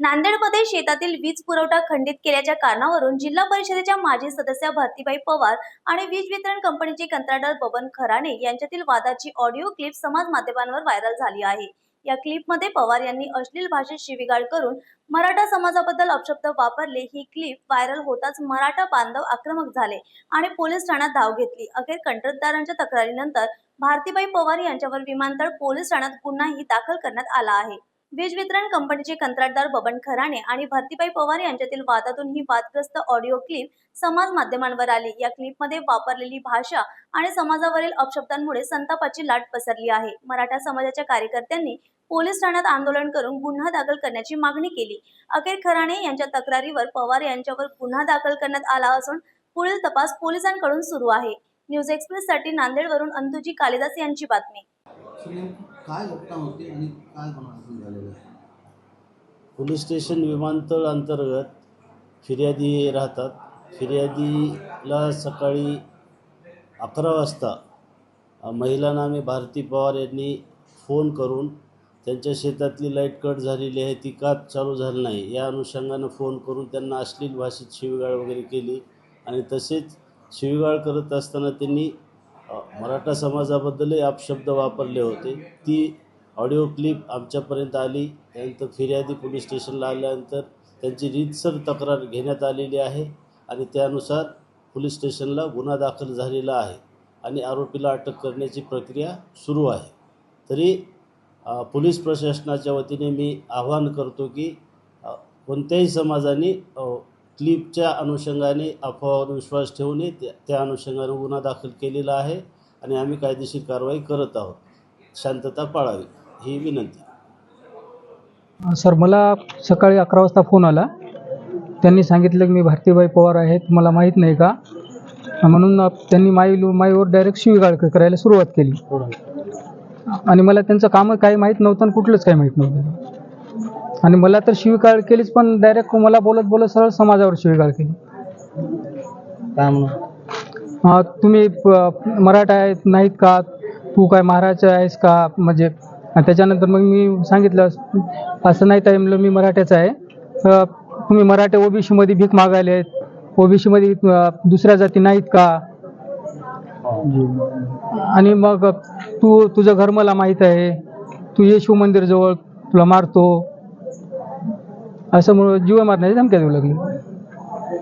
नांदेडमध्ये शेतातील वीज पुरवठा खंडित केल्याच्या कारणावरून जिल्हा परिषदेच्या माजी सदस्या भारतीबाई पवार आणि वीज वितरण कंपनीचे कंत्राटदार बबन खराणे यांच्यातील वादाची ऑडिओ क्लिप समाज माध्यमांवर व्हायरल झाली आहे. या क्लिपमध्ये पवार यांनी अश्लील भाषेत शिवीगाळ करून मराठा समाजाबद्दल अपशब्द वापरले. ही क्लिप व्हायरल होताच मराठा बांधव आक्रमक झाले आणि पोलीस ठाण्यात धाव घेतली. अखेर कंत्राटदारांच्या तक्रारीनंतर भारतीबाई पवार यांच्यावर विमानतळ पोलीस ठाण्यात गुन्हाही दाखल करण्यात आला आहे. वीज वितरण कंपनीचे कंत्राटदार बबन खराणे आणि भारतीबाई पवार यांच्यातील वादातून ही वादग्रस्त ऑडिओ क्लिप समाज माध्यमांवर आली. या क्लिपमध्ये वापरलेली भाषा आणि समाजावरील अपशब्दांमुळे संतापाची लाट पसरली आहे. मराठा समाजाच्या कार्यकर्त्यांनी पोलीस ठाण्यात आंदोलन करून गुन्हा दाखल करण्याची मागणी केली. अखेर खराणे यांच्या तक्रारीवर पवार यांच्यावर गुन्हा दाखल करण्यात आला असून पुढील तपास पोलिसांकडून सुरू आहे. न्यूज एक्सप्रेससाठी नांदेडवरून अंतुजी कालिदास यांची बातमी. सर काय घटना होती आणि काय गुन्हा झालेलं आहे? पोलीस स्टेशन विमानतळ अंतर्गत फिर्यादी राहतात. फिर्यादीला सकाळी अकरा वाजता महिला नामे भारती पवार यांनी फोन करून त्यांच्या शेतातली लाइट कट झालेली आहे ती का चालू झाली नाही या अनुषंगानं फोन करून त्यांना अश्लील भाषेत शिवीगाळ वगैरे केली आणि तसेच शिवीगाळ करत असताना त्यांनी मराठा समाजाबद्दलही अपशब्द वापरले होते. ती ऑडिओ क्लिप आमच्यापर्यंत आली. त्यानंतर फिर्यादी पोलीस स्टेशनला आल्यानंतर त्यांची रीतसर तक्रार घेण्यात आलेली आहे आणि त्यानुसार पोलीस स्टेशनला गुन्हा दाखल झालेला आहे आणि आरोपीला अटक करण्याची प्रक्रिया सुरू आहे. तरी पोलीस प्रशासनाच्या वतीने मी आवाहन करतो की कोणत्याही समाजाने क्लिपच्या अनुषंगाने अफवावर विश्वास ठेवू नये त्या त्या अनुषंगाने गुन्हा दाखल केलेला आहे आणि आम्ही कायदेशीर कारवाई करत आहोत. शांतता पाळावी ही विनंती. सर मला सकाळी अकरा वाजता फोन आला. त्यांनी सांगितलं की मी भारतीबाई पवार आहेत मला माहीत नाही का? म्हणून त्यांनी माई माईवर डायरेक्ट शिवीगाळ करायला सुरुवात केली. आणि मला त्यांचं कामं काही माहीत नव्हतं आणि कुठलंच काही माहीत नव्हतं. आणि मला तर शिवीगाळ केलीच पण डायरेक्ट मला बोलत बोलत सरळ समाजावर शिवीगाळ केली. काय म्हणून अं, तुम्ही प- मराठा आहेत नाहीत का? तू काय महाराज आहेस का? म्हणजे आणि त्याच्यानंतर मग मी सांगितलं असं नाही ताई म्हणलं मी मराठ्याचा आहे. अं, तुम्ही मराठे ओबीसीमध्ये भीक मागायले आहेत. ओबीसीमध्ये दुसऱ्या जाती नाहीत का? आणि मग तू तुझं घर मला माहीत आहे. तू ये शिव मंदिरजवळ तुला मारतो. असं म्हणून जीव मारण्याची धमक्या देऊ लागली.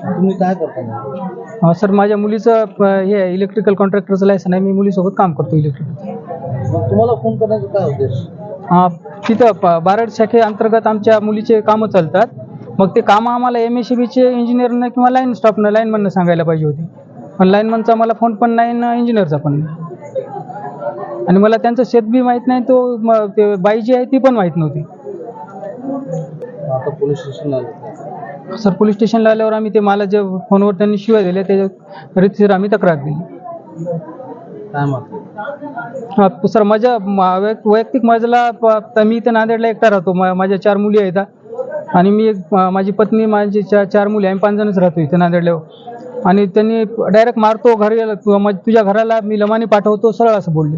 तुम्ही काय करता? सर माझ्या मुलीचं हे आहे इलेक्ट्रिकल कॉन्ट्रॅक्टरचं लायसन आहे. मी मुलीसोबत काम करतो इलेक्ट्रिकल तुम्हाला फोन करण्याचा काय उद्देश? तिथं बाराड शाखे अंतर्गत आमच्या मुलीचे कामं चालतात. मग ते कामं आम्हाला एम एस सी बीचे इंजिनियरनं किंवा लाईन स्टाफनं लाईनमननं सांगायला पाहिजे होते. पण लाईनमनचा मला फोन पण नाही ना इंजिनियरचा पण नाही. आणि मला त्यांचं शेत बी माहीत नाही तो ते बाई जी आहे ती पण माहीत नव्हती. आता पोलीस स्टेशनला आले सर पोलीस स्टेशनला आल्यावर आम्ही ते मला जे फोनवर त्यांनी शिवाय दिल्या त्याच्या रीतसर आम्ही तक्रार दिली. काय हा, सर माझ्या मा- वैयक- वैयक्तिक माझ्याला प- त- मी इथं नांदेडला एकटा राहतो. मा- माझ्या चार मुली आहेत आणि मी एक मा- माझी पत्नी माझी चार चार मुली आम्ही पाच जणच राहतो इथं नांदेडला. आणि त्यांनी डायरेक्ट मारतो घरी आला, तु- माझ्या- तुझ्या घराला मी लमानी पाठवतो सरळ असं बोलले.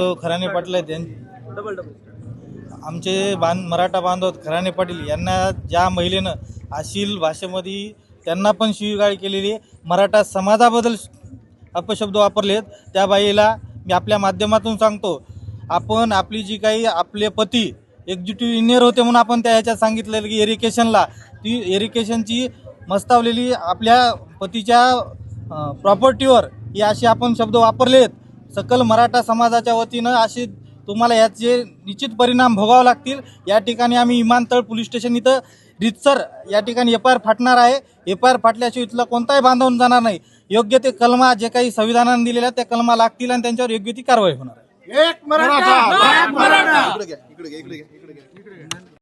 तो खराणे पाटील आहेत यां- आमचे बांध मराठा बांधव खराणे पाटील यांना ज्या महिलेनं अशील भाषेमध्ये त्यांना पण शिवीगाळी केलेली मराठा समाजाबद्दल अपशब्द वापरले आहेत त्या बाईला मी आपल्या माध्यमातून सांगतो आपण आपली जी काही आपले पती एक्झिक्युटिव्ह इंजिनियर होते म्हणून आपण त्या ह्याच्यात सांगितलेलं की एरिकेशनला ती एरिकेशनची मस्तावलेली आपल्या पतीच्या प्रॉपर्टीवर ही असे आपण शब्द वापरले आहेत सकल मराठा समाजाच्या वतीनं असे तुम्हाला याचे निश्चित परिणाम भोगावे लागतील या ठिकाणी आम्ही विमानतळ पोलीस स्टेशन इथं रितसर या ठिकाणी एफ आय आर फाटणार आहे. एफ आय आर फाटल्याशिवाय इथला कोणताही बांधवून जाणार नाही. योग्य ते कलमा जे काही संविधानाने दिलेल्या त्या कलमा लागतील आणि त्यांच्यावर योग्य ती कारवाई होणार आहे. इकडे घ्या.